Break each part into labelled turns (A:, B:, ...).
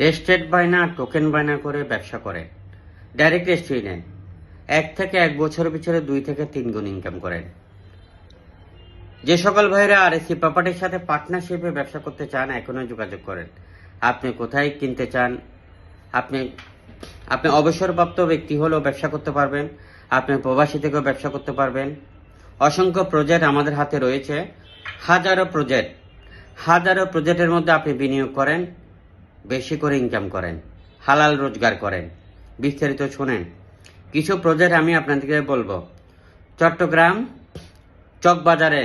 A: Rested বায়না, token বায়না করে ব্যবসা করেন ডাইরেক্ট রেস্ট্রি নেন। এক থেকে এক বছরের পিছনে দুই থেকে তিন গুণ ইনকাম করেন। যে সকল ভাইরা আর এসি প্রপার্টির সাথে পার্টনারশিপে ব্যবসা করতে চান এখনই যোগাযোগ করেন। আপনি কোথায় কিনতে চান? আপনি আপনি অবসরপ্রাপ্ত ব্যক্তি হলেও ব্যবসা করতে পারবেন। আপনি প্রবাসী থেকেও ব্যবসা করতে পারবেন। অসংখ্য প্রজেক্ট আমাদের হাতে রয়েছে। হাজারো প্রজেক্ট হাজারো প্রজেক্টের মধ্যে আপনি বিনিয়োগ করেন। বেশি করে ইনকাম করেন, হালাল রোজগার করেন। বিস্তারিত শোনেন। কিছু প্রজেক্ট আমি আপনাদেরকে বলব। চট্টগ্রাম চকবাজারে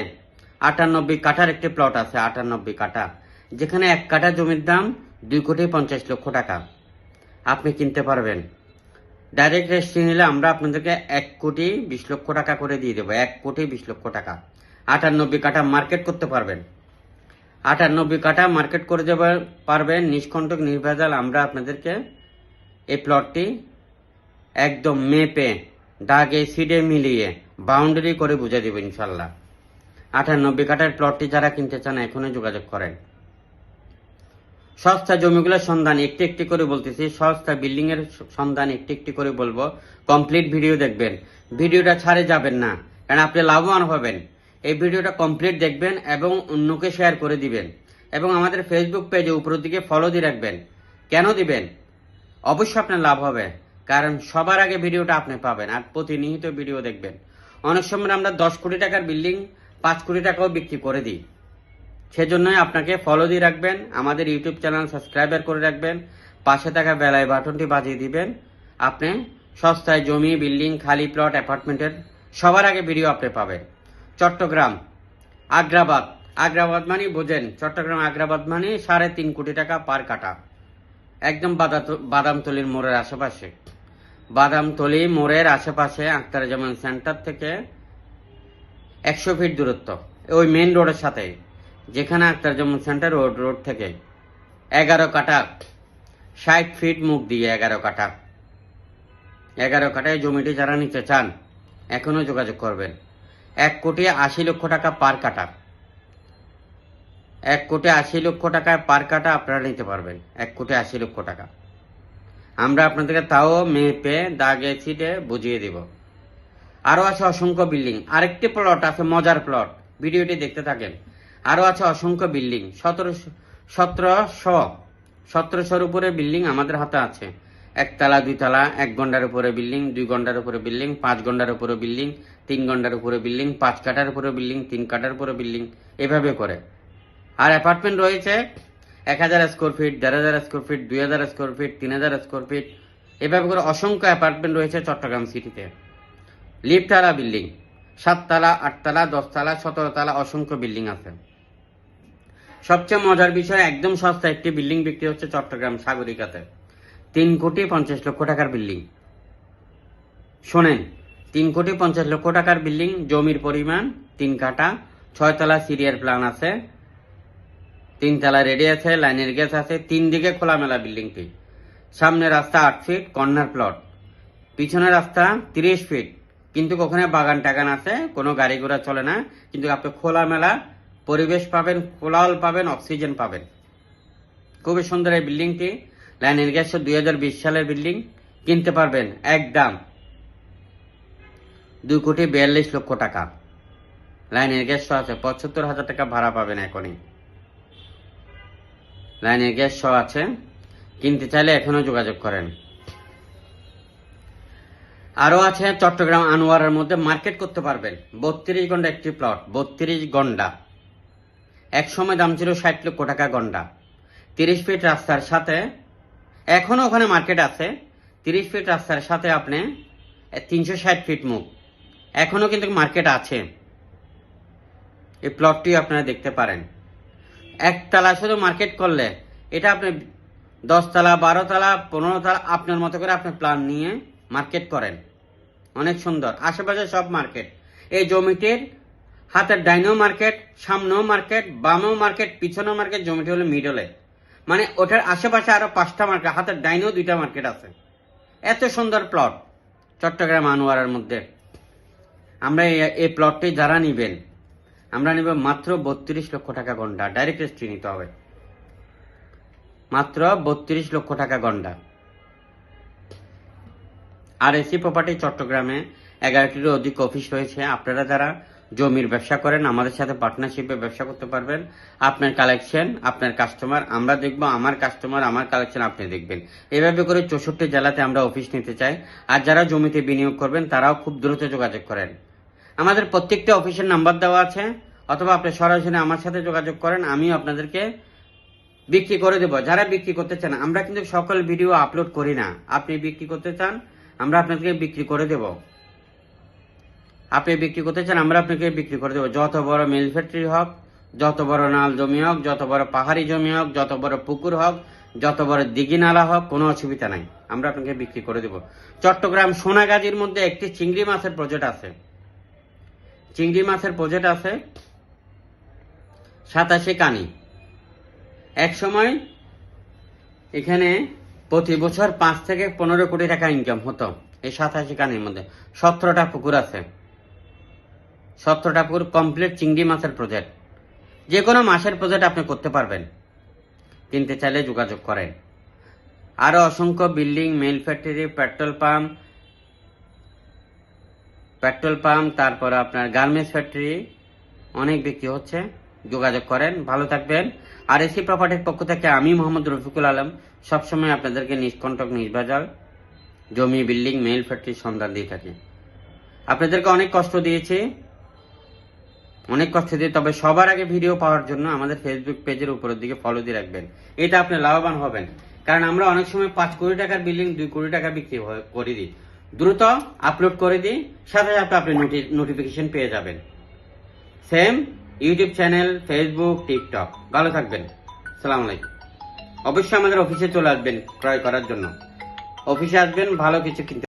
A: আটানব্বই কাঠার একটি প্লট আছে, আটানব্বই কাঠা। যেখানে এক কাঠা জমির দাম দুই কোটি পঞ্চাশ লক্ষ টাকা। আপনি কিনতে পারবেন। ডাইরেক্ট রেজিস্ট্রি নিলে আমরা আপনাদেরকে এক কোটি বিশ লক্ষ টাকা করে দিয়ে দেবো। এক কোটি বিশ লক্ষ টাকা। আটানব্বই কাঠা মার্কেট করতে পারবেন। আটানব্বই কাটা মার্কেট করে দেবে পারবেন নিষ্কণ্টক নির্ভেজাল। আমরা আপনাদেরকে এই প্লটটি একদম মেপে, দাগে সিডে মিলিয়ে বাউন্ডারি করে বুঝে দেবো ইনশাল্লাহ আটানব্বই কাটার প্লটটি যারা কিনতে চান, এখনই যোগাযোগ করেন। সস্তা জমিগুলোর সন্ধান একটি একটি করে বলতেছি। সস্তা বিল্ডিং এর সন্ধান একটি একটি করে বলব। কমপ্লিট ভিডিও দেখবেন। ভিডিওটা ছাড়ে যাবেন না, কারণ আপনি লাভবান হবেন। এই ভিডিওটা কমপ্লিট দেখবেন এবং অন্যকে শেয়ার করে দিবেন এবং আমাদের ফেসবুক পেজে উপরের দিকে ফলো দিয়ে রাখবেন। কেন দিবেন? অবশ্যই আপনার লাভ হবে, কারণ সবার আগে ভিডিওটা আপনি পাবেন আর প্রতিনিহিত ভিডিও দেখবেন। অনেক সময় আমরা দশ কোটি টাকার বিল্ডিং পাঁচ কোটি টাকাও বিক্রি করে দিই। সেজন্যই আপনাকে ফলো দিয়ে রাখবেন, আমাদের ইউটিউব চ্যানেল সাবস্ক্রাইবার করে রাখবেন, পাশে থাকা বেলায় বাটনটি বাজিয়ে দিবেন। আপনি সস্তায় জমি বিল্ডিং খালি প্লট অ্যাপার্টমেন্টের সবার আগে ভিডিও আপনি পাবেন। চট্টগ্রাম। আগ্রাবাদ। আগ্রাবাদ মানে বোঝেন, চট্টগ্রাম আগ্রাবাদ মানে সাড়ে তিন কোটি টাকা পার কাটা একদম বাদামতলির মোড়ের আশেপাশে। বাদামতলি মোড়ের আশেপাশে আক্তার আখতারুজ্জামান সেন্টার থেকে একশো ফিট দূরত্ব, ওই মেন রোডের সাথে, যেখানে Aktar Akhtaruzzaman centre road road থেকে এগারো কাটা ষাট ফিট মুখ দিয়ে এগারো কাটা এগারো কাটায় জমিটি যারা নিতে চান, এখনও যোগাযোগ করবেন। এক কোটি আশি লক্ষ টাকা পার কাটা এক কোটি আশি লক্ষ টাকায় পার কাটা আপনারা নিতে পারবেন, এক কোটি আশি লক্ষ টাকা। আমরা আপনাদেরকে তাও মেপে, দাগে, ছিটে বুঝিয়ে দিব। আরও আছে অসংখ্য বিল্ডিং, আরেকটি প্লট আছে, মজার প্লট, ভিডিওটি দেখতে থাকেন। আরও আছে অসংখ্য বিল্ডিং, সতেরোশো সতেরোশো, সতেরোশোর উপরে বিল্ডিং আমাদের হাতে আছে। একতলা দুইতলা এক ঘণ্টার উপরে বিল্ডিং, দুই ঘণ্টার উপরে বিল্ডিং, পাঁচ ঘণ্টার উপরে বিল্ডিং, তিন ঘণ্টার উপরে বিল্ডিং, পাঁচ কাটার উপরে বিল্ডিং, তিন কাটার উপরে বিল্ডিং। এভাবে করে। আর অ্যাপার্টমেন্ট রয়েছে এক হাজার স্কোয়ার ফিট দেড় হাজার স্কোয়ার ফিট দুই হাজার স্কোয়ার ফিট তিন হাজার স্কোয়ার ফিট এভাবে করে অসংখ্য অ্যাপার্টমেন্ট রয়েছে চট্টগ্রাম সিটিতে লিফটালা বিল্ডিং সাততলা আটতলা দশতলা সতেরোতলা অসংখ্য বিল্ডিং আছে। সবচেয়ে মজার বিষয়, একদম সস্তা একটি বিল্ডিং বিক্রি হচ্ছে চট্টগ্রাম সাগরিকাতে। তিন কোটি পঞ্চাশ লক্ষ টাকার বিল্ডিং। শোনেন, তিন কোটি পঞ্চাশ লক্ষ টাকার বিল্ডিং, জমির পরিমাণ, তিন কাটা ছয়তলা সিরিয়ার প্ল্যান আছে, তিনতলা রেডি আছে, লাইনের গ্যাস আছে, তিন দিকে খোলামেলা বিল্ডিংটি। সামনে রাস্তা আট ফিট, কর্নার প্লট। পিছনে রাস্তা তিরিশ ফিট, কিন্তু ওখানে বাগান টাগান আছে, কোনো গাড়ি ঘোড়া চলে না, কিন্তু আপনি খোলামেলা পরিবেশ পাবেন, কোলাহল পাবেন, অক্সিজেন পাবেন। খুবই সুন্দর এই বিল্ডিংটি। লাইনের গ্যাস দুই হাজার বিশ সালের বিল্ডিং কিনতে পারবেন একদম দুই কোটি বিয়াল্লিশ লক্ষ টাকা। লাইনের গ্যাস আছে, পঁচাত্তর হাজার টাকা ভাড়া পাবেন এখনই। গ্যাস সহ আছে, কিনতে চাইলে এখনও যোগাযোগ করেন। আরও আছে চট্টগ্রাম আনোয়ারের মধ্যে মার্কেট করতে পারবেন, বত্রিশ গন্ডা একটি প্লট, বত্রিশ গন্ডা এক সময় দাম ছিল ষাট লক্ষ টাকা গন্ডা তিরিশ ফিট রাস্তার সাথে এখনও ওখানে মার্কেট আছে। তিরিশ ফিট রাস্তার সাথে আপনি তিনশো ষাট ফিট মুখ এখনও কিন্তু মার্কেট আছে। এই প্লটটি আপনারা দেখতে পারেন। একতলা শুধু মার্কেট করলে, এটা আপনি দশতলা, বারোতলা পনেরো তলা আপনার মতো করে আপনি প্ল্যান নিয়ে মার্কেট করেন। অনেক সুন্দর। আশেপাশে সব মার্কেট এই জমিটির হাতের ডাইনেও মার্কেট সামনেও মার্কেট বামেও মার্কেট পিছনেও মার্কেট জমিটি হলো মিডলে মানে ওটার আশেপাশে আরও পাঁচটা মার্কেট হাতের ডাইনেও দুইটা মার্কেট আছে। এত সুন্দর প্লট চট্টগ্রাম আনোয়ারের মধ্যে। আমরা এই- প্লটটি যারা নিবেন, আমরা নিব মাত্র বত্রিশ লক্ষ টাকা গন্ডা ডাইরেক্ট রেজিস্ট্রি নিতে হবে। মাত্র বত্রিশ লক্ষ টাকা গন্ডা। আর এসি প্রপার্টি চট্টগ্রামে এগারোটিরও অধিক অফিস রয়েছে। আপনারা যারা জমির ব্যবসা করেন, আমাদের সাথে পার্টনারশিপে ব্যবসা করতে পারবেন। আপনার কালেকশন আপনার কাস্টমার আমরা দেখব আমার কাস্টমার আমার কালেকশন আপনি দেখবেন। এভাবে করে চৌষট্টি জেলাতে আমরা অফিস নিতে চাই। আর যারা জমিতে বিনিয়োগ করবেন, তারাও খুব দ্রুত যোগাযোগ করেন। আমাদের প্রত্যেকটা অফিসের নাম্বার দেওয়া আছে, অথবা আপনি সরাসরি আমার সাথে যোগাযোগ করেন, আমিও আপনাদেরকে বিক্রি করে দেব। যারা বিক্রি করতে চান, আমরা কিন্তু সকল ভিডিও আপলোড করি না। আপনি বিক্রি করতে চান, আমরা আপনাদেরকে বিক্রি করে দেব। আপনি বিক্রি করতে চান, আমরা আপনাকে বিক্রি করে দেবো। যত বড় মিল ফ্যাক্টরি হোক, যত বড় নাল জমি হোক, যত বড় পাহাড়ি জমি হোক, যত বড় পুকুর হোক, যত বড় দিঘি নালা হোক, কোনো অসুবিধা নাই। আমরা আপনাকে বিক্রি করে দেব। চট্টগ্রাম সোনাগাজীর মধ্যে একটি চিংড়ি মাছের প্রজেক্ট আছে। চিংড়ি মাছের প্রজেক্ট আছে সাতাশে কানি। এক সময় এখানে প্রতি বছর পাঁচ থেকে পনেরো কোটি টাকা ইনকাম হতো এই সাতাশি কানির মধ্যে। সতেরোটা পুকুর আছে। সতেরোটা পুকুর কমপ্লিট চিংড়ি মাছের প্রজেক্ট যে কোনো মাসের প্রজেক্ট আপনি করতে পারবেন। কিনতে চাইলে যোগাযোগ করেন। আরও অসংখ্য building mill factory petrol pump petrol pump তারপর আপনার গার্মেন্টস ফ্যাক্টরি অনেক বিক্রি হচ্ছে। যোগাযোগ করেন। ভালো থাকবেন। আর এসি প্রপার্টির পক্ষ থেকে আমি মোহাম্মদ রফিকুল আলম সবসময় আপনাদেরকে নিষ্কণ্টক নির্বাজাল জমি বিল্ডিং মেল ফ্যাক্টরির সন্ধান দিয়ে থাকি। আপনাদেরকে অনেক কষ্ট দিয়েছি। অনেক কষ্ট দিয়ে, তবে সবার আগে ভিডিও পাওয়ার জন্য আমাদের ফেসবুক পেজের উপরের দিকে ফলো দিয়ে রাখবেন। এটা আপনি লাভবান হবেন। কারণ আমরা অনেক সময় পাঁচ কোটি টাকার বিল্ডিং দুই কোটি টাকা বিক্রি করে দিই। দ্রুত আপলোড করে দিই, সাথে সাথে আপনি নোটিফিকেশন পেয়ে যাবেন। Same YouTube channel Facebook TikTok ভালো থাকবেন। সালাম আলাইকুম। অবশ্যই আমাদের অফিসে চলে আসবেন, ক্রয় করার জন্য। অফিসে আসবেন, ভালো কিছু কিনতে